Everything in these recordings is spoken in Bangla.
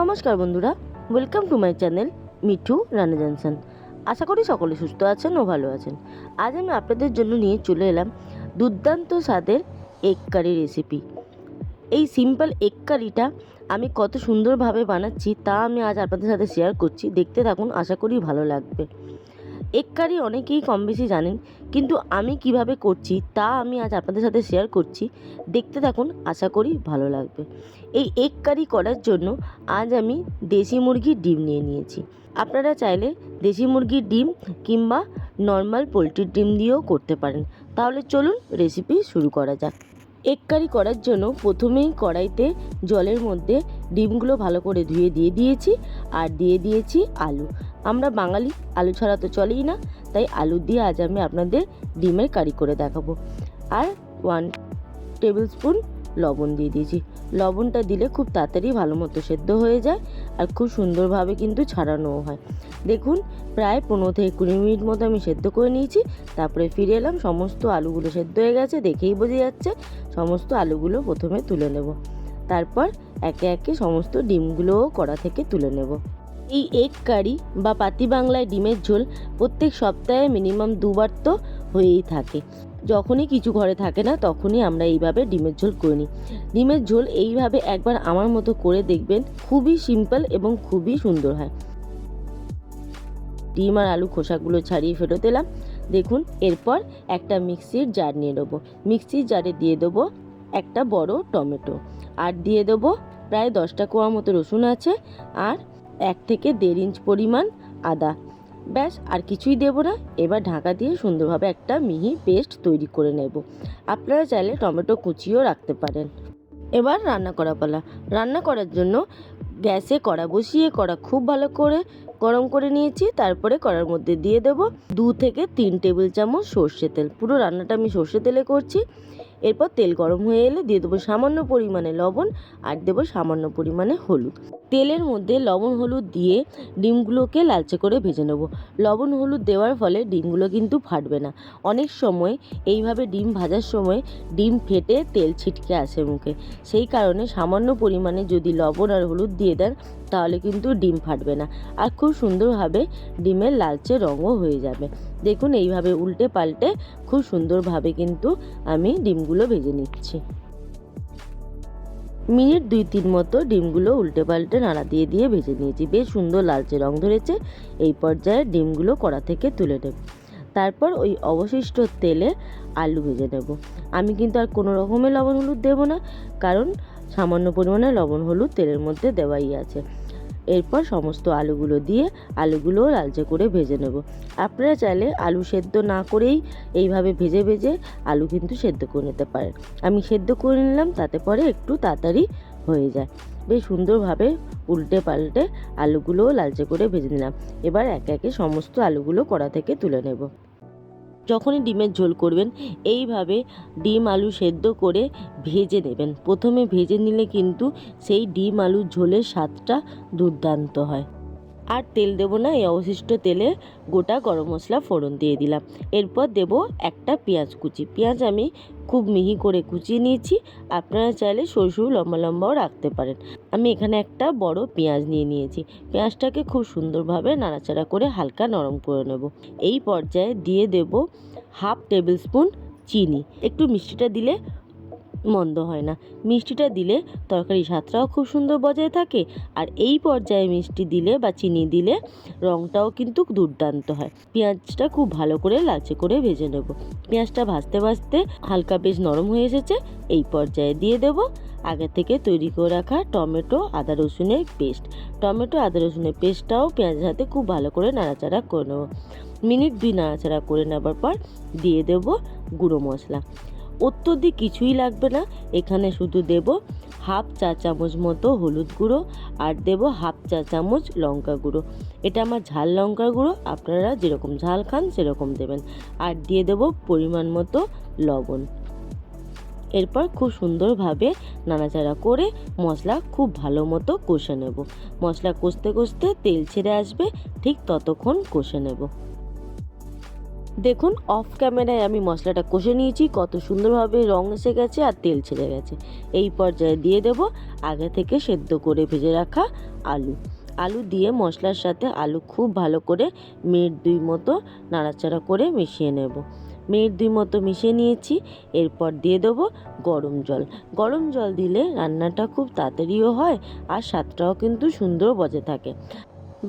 নমস্কার বন্ধুরা welcome to my channel Mithu Rana জানসান। আশা করি সকলে সুস্থ আছেন ও ভালো আছেন। আজ আমি আপনাদের জন্য নিয়ে চলে এলাম দুর্দান্ত স্বাদের এগ কারি রেসিপি এই সিম্পল এগ কারিটা আমি কত সুন্দরভাবে বানাচ্ছি তা আমি আজ আপনাদের সাথে শেয়ার করছি। দেখতে থাকুন, আশা করি ভালো লাগবে। এগ কারি অনেকেই কম বেশি জানেন, কিন্তু আমি কীভাবে করছি তা আমি আজ আপনাদের সাথে শেয়ার করছি। দেখতে থাকুন, আশা করি ভালো লাগবে। এই এগ কারি করার জন্য আজ আমি দেশি মুরগির ডিম নিয়ে নিয়েছি। আপনারা চাইলে দেশি মুরগির ডিম কিংবা নর্মাল পোলট্রির ডিম দিয়েও করতে পারেন। তাহলে চলুন রেসিপি শুরু করা যাক। এগ কারি করার জন্য প্রথমেই কড়াইতে জলের মধ্যে ডিমগুলো ভালো করে ধুয়ে দিয়ে দিয়েছি আর দিয়ে দিয়েছি আলু। আমরা বাঙালি, আলু ছাড়া তো চলেই না। তাই আলু দিয়ে আজ আমি আপনাদের ডিমের কারি করে দেখাবো। আর ওয়ান টেবিল স্পুন লবণ দিয়ে দিয়েছি। লবণটা দিলে খুব তাড়াতাড়ি ভালো মতো সেদ্ধ হয়ে যায় আর খুব সুন্দরভাবে কিন্তু ছাড়ানোও হয়। দেখুন, প্রায় পনেরো থেকে কুড়ি মিনিট মতো আমি সেদ্ধ করে নিয়েছি। তারপরে ফিরে এলাম, সমস্ত আলুগুলো সেদ্ধ হয়ে গেছে, দেখেই বোঝা যাচ্ছে সমস্ত আলুগুলো প্রথমে তুলে নেব। তারপর একে একে সমস্ত ডিমগুলোও কড়া থেকে তুলে নেব। এই এগ কারি বা পাতি বাংলায় ডিমের ঝোল প্রত্যেক সপ্তাহে মিনিমাম দুবার তো হয়েই থাকে। যখনই কিছু ঘরে থাকে না, তখনই আমরা এইভাবে ডিমের ঝোল করে নিই। ডিমের ঝোল এইভাবে একবার আমার মতো করে দেখবেন, খুবই সিম্পল এবং খুবই সুন্দর হয়। ডিম আর আলু খোসাগুলো ছাড়িয়ে ফেরত এলাম। দেখুন, এরপর একটা মিক্সির জার নিয়ে নেব। মিক্সির জারে দিয়ে দেবো একটা বড় টমেটো। আর দিয়ে দেবো প্রায় দশটা কোয়া মতো রসুন আছে আর এক থেকে দেড় ইঞ্চ পরিমাণ আদা। ব্যাস, আর কিছুই দেব না। এবার ঢাকা দিয়ে সুন্দরভাবে একটা মিহি পেস্ট তৈরি করে নেব। আপনারা চাইলে টমেটো কুচিও রাখতে পারেন। এবার রান্না করা পালা। রান্না করার জন্য গ্যাসে কড়া বসিয়ে, কড়া খুব ভালো করে গরম করে নিয়েছি, তারপরে কড়ার মধ্যে দিয়ে দেবো দু থেকে তিন টেবিল চামচ সর্ষে তেল। পুরো রান্নাটা আমি সর্ষে তেলে করছি। এরপর তেল গরম হয়ে এলে দিয়ে দেবো সামান্য পরিমাণে লবণ আর দেবো সামান্য পরিমাণে হলুদ। তেলের মধ্যে লবণ হলুদ দিয়ে ডিমগুলোকে লালচে করে ভেজে নেব। লবণ হলুদ দেওয়ার ফলে ডিমগুলো কিন্তু ফাটবে না। অনেক সময় এইভাবে ডিম ভাজার সময় ডিম ফেটে তেল ছিটকে আসে মুখে। সেই কারণে সামান্য পরিমাণে যদি লবণ আর হলুদ দিয়ে দেন তাহলে কিন্তু ডিম ফাটবে না। আর খুব সুন্দরভাবে ডিমের লালচে রঙও হয়ে যাবে। দেখুন এইভাবে উল্টে পাল্টে খুব সুন্দরভাবে কিন্তু আমি ডিমগুলো ভেজে নিচ্ছি। মিনিট দুই তিন মতো ডিমগুলো উল্টে পাল্টে নাড়া দিয়ে দিয়ে ভেজে নিয়েছি। বেশ সুন্দর লালচে রং ধরেছে। এই পর্যায়ে ডিমগুলো কড়া থেকে তুলে নেব। তারপর ওই অবশিষ্ট তেলে আলু ভেজে নেব। আমি কিন্তু আর কোনো রকমের লবণ হলুদ দেবো না, কারণ সামান্য পরিমাণে লবণ হলুদ তেলের মধ্যে দেওয়াই আছে। এরপর সমস্ত আলুগুলো দিয়ে আলুগুলোও লালচে করে ভেজে নেব। আপনারা চাইলে আলু সেদ্ধ না করেই এইভাবে ভেজে ভেজে আলু কিন্তু সেদ্ধ করে নিতে পারেন। আমি সেদ্ধ করে নিলাম, তাতে পরে একটু তাড়াতাড়ি হয়ে যায়। বেশ সুন্দরভাবে উল্টে পাল্টে আলুগুলোও লালচে করে ভেজে নিলাম। এবার একে একে সমস্ত আলুগুলো কড়া থেকে তুলে নেব। যখনই ডিমের ঝোল করবেন, এইভাবে ডিম আলু সেদ্ধ করে ভেজে নেবেন। প্রথমে ভেজে নিলে কিন্তু সেই ডিম আলুর ঝোলের স্বাদটা দুর্দান্ত হয়। আর তেল দেবো না, এই অবশিষ্ট তেলে গোটা গরম মশলা ফোড়ন দিয়ে দিলাম। এরপর দেব একটা পেঁয়াজ কুচি। পেঁয়াজ আমি খুব মিহি করে কুচিয়ে নিয়েছি। আপনারা চাইলে সরু সরু লম্বা লম্বাও রাখতে পারেন। আমি এখানে একটা বড় পেঁয়াজ নিয়ে নিয়েছি। পেঁয়াজটাকে খুব সুন্দরভাবে নাড়াচাড়া করে হালকা নরম করে নেব। এই পর্যায়ে দিয়ে দেব হাফ টেবিল স্পুন চিনি। একটু মিষ্টিটা দিলে মন্দ হয় না। মিষ্টিটা দিলে তরকারি স্বাদটাও খুব সুন্দর বজায় থাকে আর এই পর্যায়ে মিষ্টি দিলে বা চিনি দিলে রঙটাও কিন্তু দুর্দান্ত হয়। পেঁয়াজটা খুব ভালো করে লালচে করে ভেজে নেব। পেঁয়াজটা ভাজতে ভাজতে হালকা বেশ নরম হয়ে এসেছে, এই পর্যায়ে দিয়ে দেব। আগে থেকে তৈরি করে রাখা টমেটো, আদা রসুনের পেস্ট। টমেটো, আদা রসুনের পেস্টটাও পেঁয়াজের সাথে খুব ভালো করে নাড়াচাড়া করে নেব। মিনিট দুই নাড়াচাড়া করে নেবার পর দিয়ে দেব গুঁড়ো মশলা। অত্যধিক কিছুই লাগবে না। এখানে শুধু দেব হাফ চা চামচ মতো হলুদ গুঁড়ো আর দেব হাফ চা চামচ লঙ্কা গুঁড়ো। এটা আমার ঝাল লঙ্কা গুঁড়ো, আপনারা যেরকম ঝাল খান সেরকম দেবেন। আর দিয়ে দেব পরিমাণ মতো লবণ। এরপর খুব সুন্দরভাবে নাড়াচাড়া করে মশলা খুব ভালো মতো কষে নেব। মশলা কষতে কষতে তেল ছেড়ে আসবে, ঠিক ততক্ষণ কষে নেব। দেখুন অফ ক্যামেরায় আমি মশলাটা কষে নিয়েছি, কত সুন্দরভাবে রং এসে গেছে আর তেল ছেড়ে গেছে। এই পর্যায়ে দিয়ে দেব আগে থেকে সেদ্ধ করে ভেজে রাখা আলু। আলু দিয়ে মশলার সাথে আলু খুব ভালো করে মিনিট দুই মতো নাড়াচাড়া করে মিশিয়ে নেব। মিনিট দুই মতো মিশিয়ে নিয়েছি, এরপর দিয়ে দেবো গরম জল। গরম জল দিলে রান্নাটা খুব তাড়াতাড়িও হয় আর স্বাদটাও কিন্তু সুন্দর বজায় থাকে।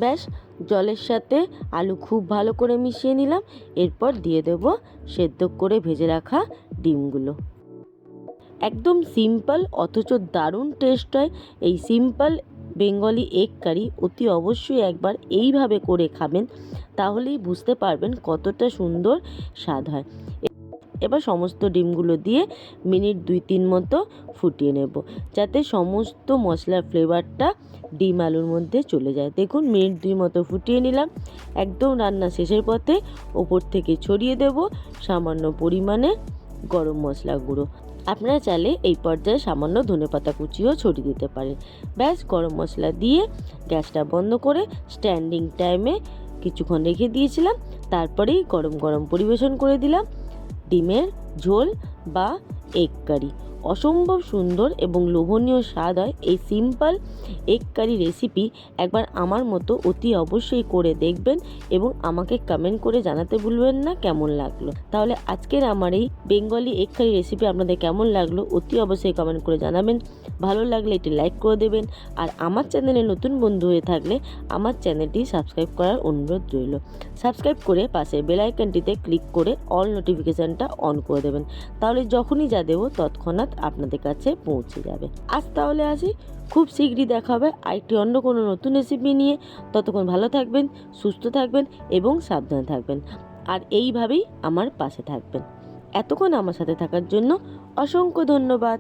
ব্যাস, জলের সাথে আলু খুব ভালো করে মিশিয়ে নিলাম। এরপর দিয়ে দেব সেদ্ধ করে ভেজে রাখা ডিমগুলো। একদম সিম্পল অথচ দারুণ টেস্ট হয়। এই সিম্পল বেঙ্গলি এগ কারি অতি অবশ্যই একবার এইভাবে করে খাবেন, তাহলেই বুঝতে পারবেন কতটা সুন্দর স্বাদ হয়। এবার সমস্ত ডিমগুলো দিয়ে মিনিট দুই তিন মতো ফুটিয়ে নেব, যাতে সমস্ত মশলার ফ্লেভারটা ডিম আলুর মধ্যে চলে যায়। দেখুন, মিনিট দুই মতো ফুটিয়ে নিলাম। একদম রান্না শেষের পথে ওপর থেকে ছড়িয়ে দেব সামান্য পরিমাণে গরম মশলা গুঁড়ো। আপনারা চাইলে এই পর্যায়ে সামান্য ধনেপাতা কুচিও ছড়িয়ে দিতে পারেন। ব্যাস, গরম মশলা দিয়ে গ্যাসটা বন্ধ করে স্ট্যান্ডিং টাইমে কিছুক্ষণ রেখে দিয়েছিলাম। তারপরেই গরম গরম পরিবেশন করে দিলাম। ডিমের ঝোল বা এগ কারি। অসম্ভব সুন্দর এবং লোভনীয় স্বাদ হয়। এই সিম্পল এগ কারি রেসিপি একবার আমার মতো অতি অবশ্যই করে দেখবেন এবং আমাকে কমেন্ট করে জানাতে ভুলবেন না কেমন লাগল। তাহলে আজকের আমার এই বেঙ্গলি এগ কারি রেসিপি আপনাদের কেমন লাগল অতি অবশ্যই কমেন্ট করে জানাবেন। ভালো লাগলে এটি লাইক করে দেবেন। আর আমার চ্যানেলে নতুন বন্ধু হয়ে থাকলে আমার চ্যানেলটি সাবস্ক্রাইব করার অনুরোধ রইল। সাবস্ক্রাইব করে পাশে বেল আইকনটিতে ক্লিক করে অল নোটিফিকেশানটা অন করে দেবেন। তাহলে যখনই যা দেবো আপনাদের কাছে পৌঁছে যাবে। আজ তাহলে আসি, খুব শীঘ্রই দেখা হবে আরেকটি অন্য কোনো নতুন রেসিপি নিয়ে। ততক্ষণ ভালো থাকবেন, সুস্থ থাকবেন এবং সাবধানে থাকবেন। আর এইভাবেই আমার পাশে থাকবেন। এতক্ষণ আমার সাথে থাকার জন্য অসংখ্য ধন্যবাদ।